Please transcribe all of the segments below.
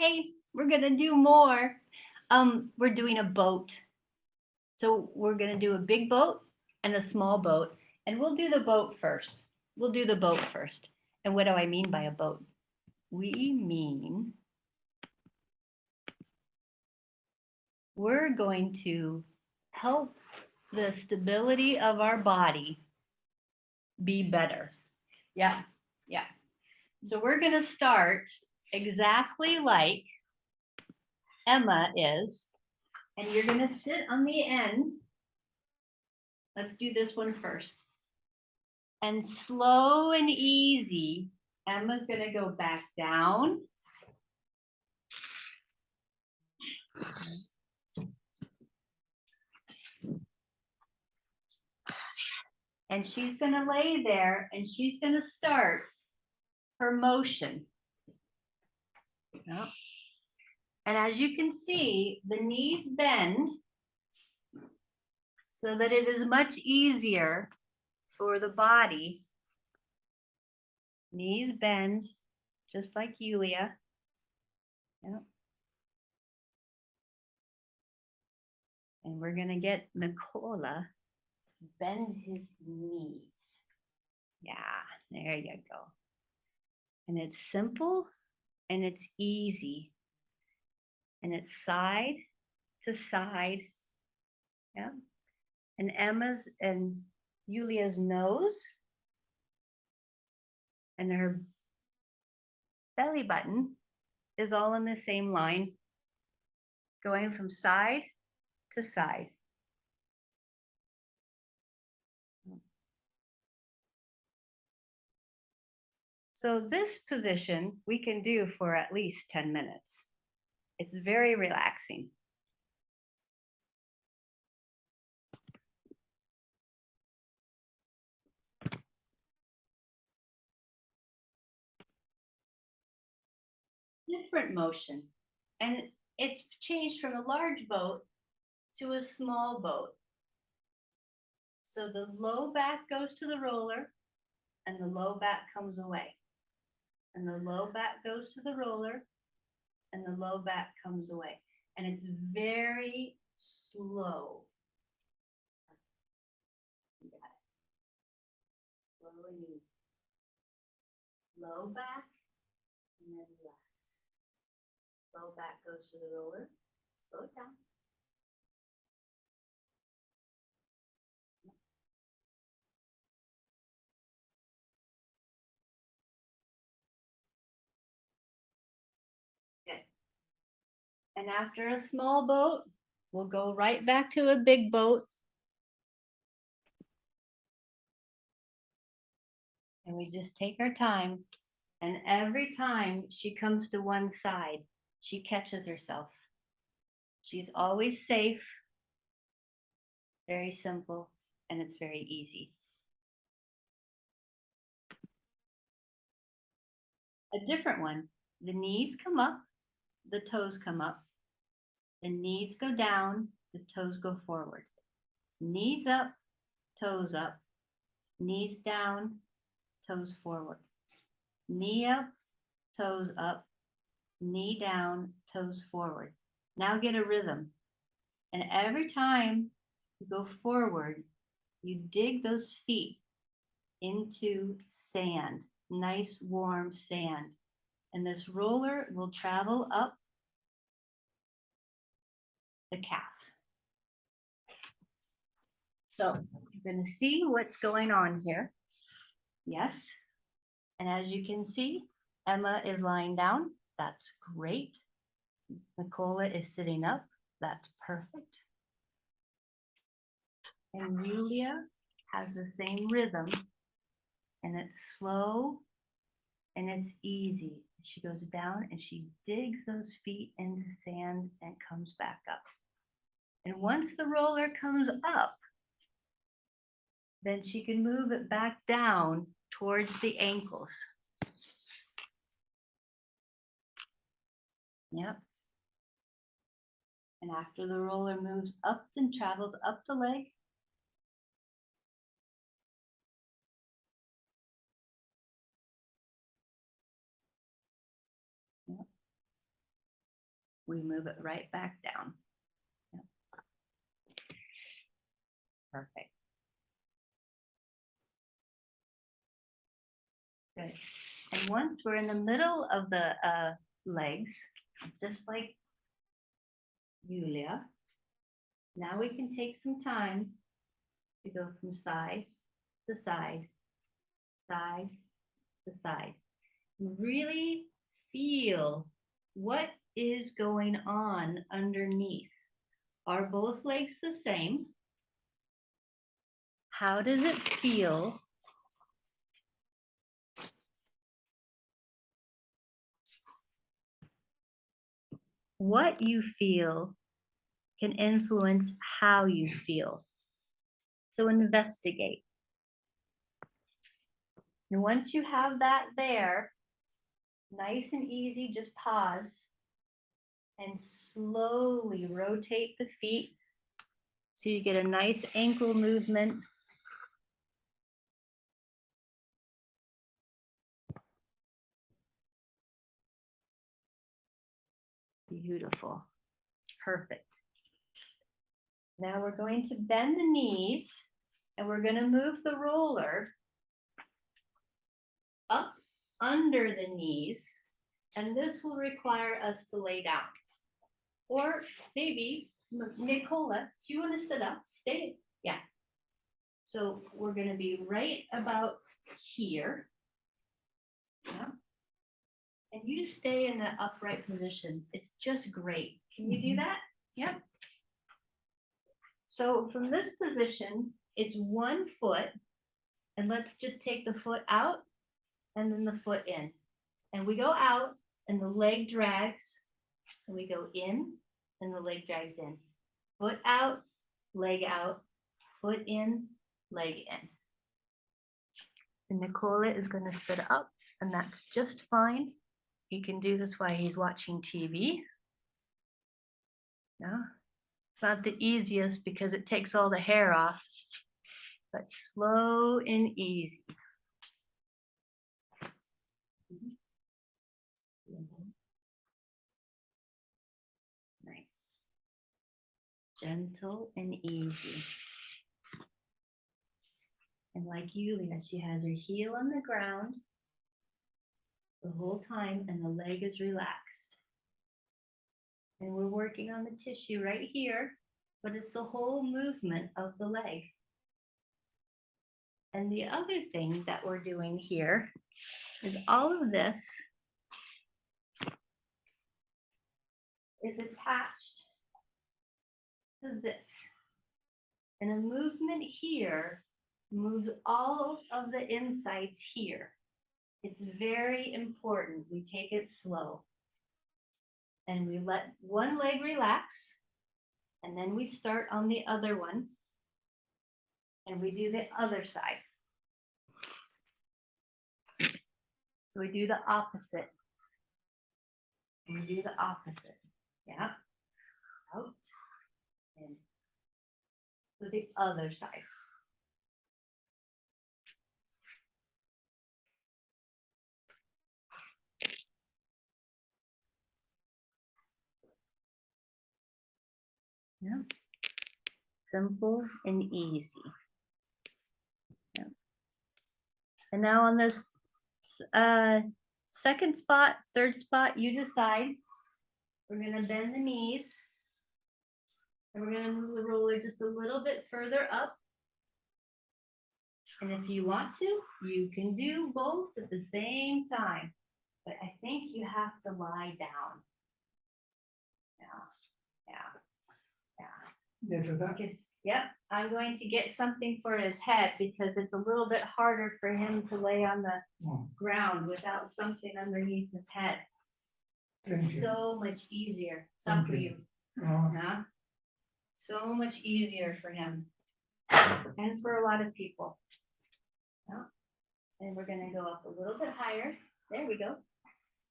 Hey, we're gonna do more. Um, we're doing a boat. So we're gonna do a big boat and a small boat, and we'll do the boat first. We'll do the boat first. And what do I mean by a boat? We mean we're going to help the stability of our body be better. Yeah, yeah. So we're gonna start exactly like Emma is, and you're gonna sit on the end. Let's do this one first. And slow and easy, Emma's gonna go back down. And she's gonna lay there and she's gonna start her motion. Yep. And as you can see, the knees bend so that it is much easier for the body. Knees bend, just like Yulia. Yep. And we're gonna get Nicola to bend his knees. Yeah, there you go. And it's simple and it's easy. And it's side to side. Yeah. And Emma's and Yulia's nose and her belly button is all in the same line, going from side to side. So this position we can do for at least 10 minutes. It's very relaxing. Different motion. And it's changed from a large boat to a small boat. So the low back goes to the roller and the low back comes away. And the low back goes to the roller and the low back comes away. And it's very slow. Got it. Slow and easy. Low back and then relax. Low back goes to the roller, slow it down. And after a small boat, we'll go right back to a big boat. And we just take our time. And every time she comes to one side, she catches herself. She's always safe. Very simple, and it's very easy. A different one, the knees come up, the toes come up. The knees go down, the toes go forward. Knees up, toes up. Knees down, toes forward. Knee up, toes up. Knee down, toes forward. Now get a rhythm. And every time you go forward, you dig those feet into sand, nice warm sand. And this roller will travel up the calf. So you're going to see what's going on here. Yes. And as you can see, Emma is lying down. That's great. Nicola is sitting up. That's perfect. And Julia has the same rhythm. And it's slow and it's easy. She goes down and she digs those feet into sand and comes back up. And once the roller comes up, then she can move it back down towards the ankles. Yep. And after the roller moves up and travels up the leg, Yep. we move it right back down. Yep. Perfect. Good. And once we're in the middle of the uh, legs, just like Yulia, now we can take some time to go from side to side, side to side. Really feel what is going on underneath. Are both legs the same? How does it feel? What you feel can influence how you feel. So investigate. And once you have that there, nice and easy, just pause and slowly rotate the feet so you get a nice ankle movement. Beautiful. Perfect. Now we're going to bend the knees and we're going to move the roller up under the knees. And this will require us to lay down. Or maybe, Nicola, do you want to sit up? Stay, yeah. So we're gonna be right about here. Yeah. And you stay in the upright position. It's just great. Can you do mm-hmm. that? Yep. So from this position, it's one foot. And let's just take the foot out and then the foot in. And we go out and the leg drags and we go in and the leg drags in. Foot out, leg out, foot in, leg in. And Nicola is going to sit up and that's just fine. He can do this while he's watching TV. Yeah. It's not the easiest because it takes all the hair off, but slow and easy. Nice. Gentle and easy. And like Yulia, she has her heel on the ground the whole time and the leg is relaxed. And we're working on the tissue right here, but it's the whole movement of the leg. And the other thing that we're doing here is all of this is attached to this. And a movement here moves all of the insides here. It's very important. We take it slow. And we let one leg relax. And then we start on the other one. And we do the other side. So we do the opposite. And we do the opposite. Yeah. Out. And to the other side. Yeah. Simple and easy. Yeah. And now on this uh second spot, third spot, you decide. We're gonna bend the knees. And we're gonna move the roller just a little bit further up. And if you want to, you can do both at the same time. But I think you have to lie down. Yeah, yeah, yeah. Get to that. Because, yep, I'm going to get something for his head because it's a little bit harder for him to lay on the Oh, ground without something underneath his head. Thank you. So much easier, Thank for you. you, Uh, huh? So much easier for him. And for a lot of people. Yeah. And we're gonna go up a little bit higher, there we go.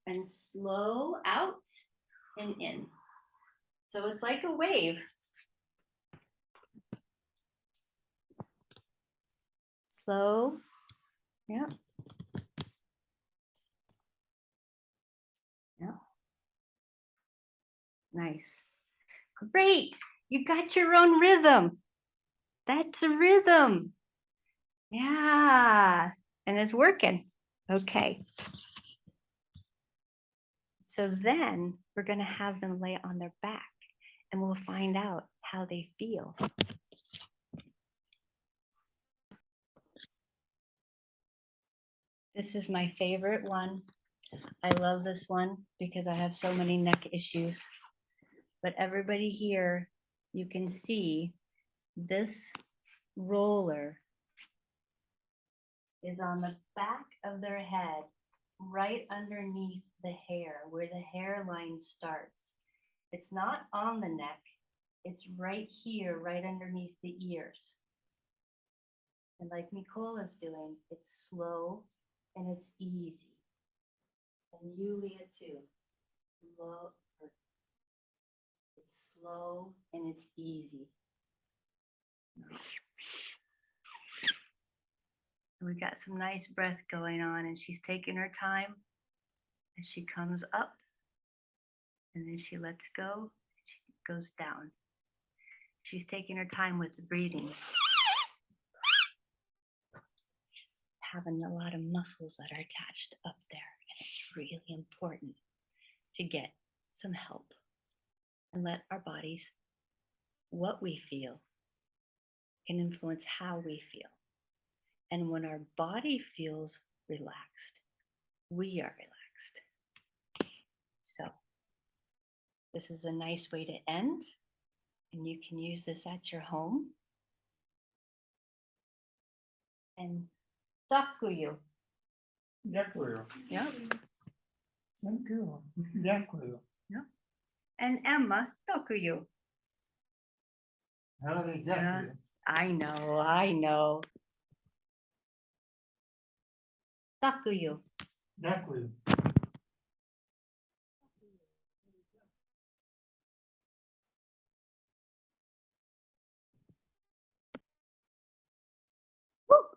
And slow out and in. So it's like a wave. Slow, yeah. Yeah. Nice. Great. You got your own rhythm. That's a rhythm. Yeah. And it's working. Okay. So then we're going to have them lay on their back and we'll find out how they feel. This is my favorite one. I love this one because I have so many neck issues. But everybody here, you can see this roller is on the back of their head, right underneath the hair, where the hairline starts. It's not on the neck, it's right here, right underneath the ears. And like Nicole is doing, it's slow and it's easy. And you, Leah, too. Slow. It's slow and it's easy. We've got some nice breath going on and she's taking her time. And she comes up. And then she lets go, she goes down. She's taking her time with the breathing. Having a lot of muscles that are attached up there, and it's really important to get some help and let our bodies, what we feel, can influence how we feel. And when our body feels relaxed, we are relaxed. So, this is a nice way to end, and you can use this at your home. And takuyu. Дякую. Yep. Thank you. Дякую. And Emma, takuyu. Гарний дякую. I know, I know. Takuyu. Дякую.